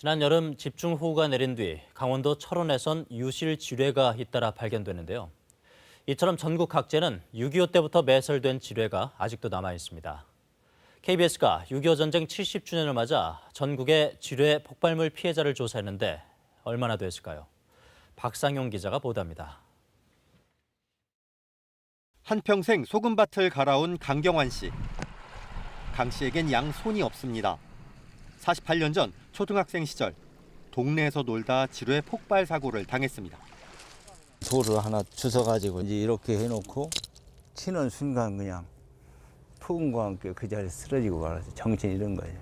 지난 여름 집중호우가 내린 뒤 강원도 철원에선 유실 지뢰가 잇따라 발견됐는데요. 이처럼 전국 각지에는 6.25 때부터 매설된 지뢰가 아직도 남아 있습니다. KBS가 6.25 전쟁 70주년을 맞아 전국의 지뢰 폭발물 피해자를 조사했는데 얼마나 됐을까요? 박상용 기자가 보도합니다. 한평생 소금밭을 갈아온 강경환 씨. 강 씨에겐 양손이 없습니다. 48년 전 초등학생 시절 동네에서 놀다 지뢰 폭발 사고를 당했습니다. 돌을 하나 주워가지고 이제 이렇게 해놓고 치는 순간 그냥 폭음과 함께 그 자리에 쓰러지고 말아서 정신이 이런 거예요.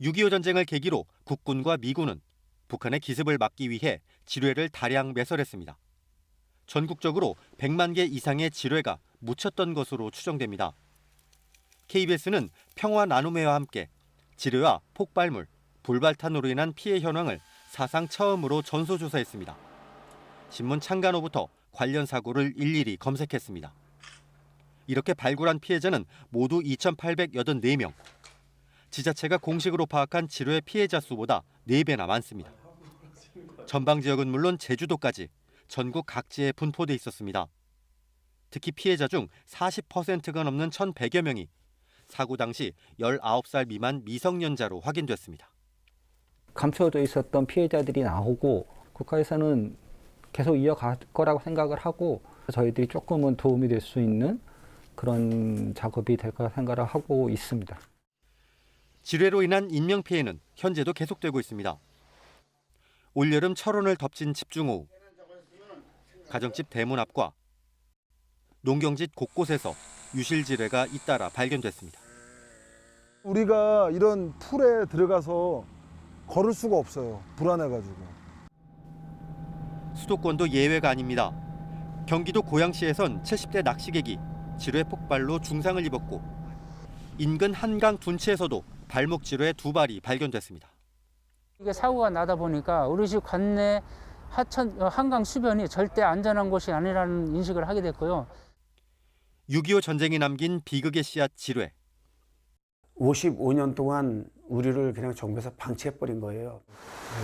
6.25 전쟁을 계기로 국군과 미군은 북한의 기습을 막기 위해 지뢰를 다량 매설했습니다. 전국적으로 100만 개 이상의 지뢰가 묻혔던 것으로 추정됩니다. KBS는 평화 나눔회와 함께 지뢰와 폭발물, 불발탄으로 인한 피해 현황을 사상 처음으로 전수조사했습니다. 신문 창간호부터 관련 사고를 일일이 검색했습니다. 이렇게 발굴한 피해자는 모두 2,884명. 지자체가 공식으로 파악한 지뢰 피해자 수보다 4배나 많습니다. 전방 지역은 물론 제주도까지 전국 각지에 분포돼 있었습니다. 특히 피해자 중 40%가 넘는 1,100여 명이 사고 당시 19살 미만 미성년자로 확인됐습니다. 감춰져 있었던 피해자들이 나오고 국가에서는 계속 이어갈 거라고 생각을 하고 저희들이 조금은 도움이 될 수 있는 그런 작업이 될 거라 생각을 하고 있습니다. 지뢰로 인한 인명 피해는 현재도 계속되고 있습니다. 올여름 철원을 덮친 집중호우. 가정집 대문 앞과 농경짓 곳곳에서 유실 지뢰가 잇따라 발견됐습니다. 우리가 이런 풀에 들어가서 걸을 수가 없어요. 불안해가지고. 수도권도 예외가 아닙니다. 경기도 고양시에선 70대 낚시객이 지뢰 폭발로 중상을 입었고 인근 한강 둔치에서도 발목 지뢰 두 발이 발견됐습니다. 이게 사고가 나다 보니까 우리 집 관내 하천 어, 한강 수변이 절대 안전한 곳이 아니라는 인식을 하게 됐고요. 6.25 전쟁이 남긴 비극의 씨앗 지뢰. 55년 동안 우리를 그냥 정부에서 방치해버린 거예요.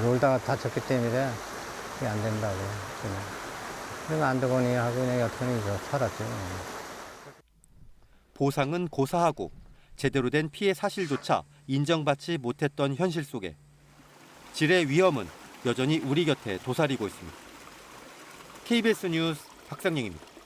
놀다가 다쳤기 때문에 이게 안 된다고. 그냥. 그래서 안 되거니 하고 그냥 여튼히 저 살았죠. 보상은 고사하고 제대로 된 피해 사실조차 인정받지 못했던 현실 속에 지뢰 위험은 여전히 우리 곁에 도사리고 있습니다. KBS 뉴스 박상영입니다.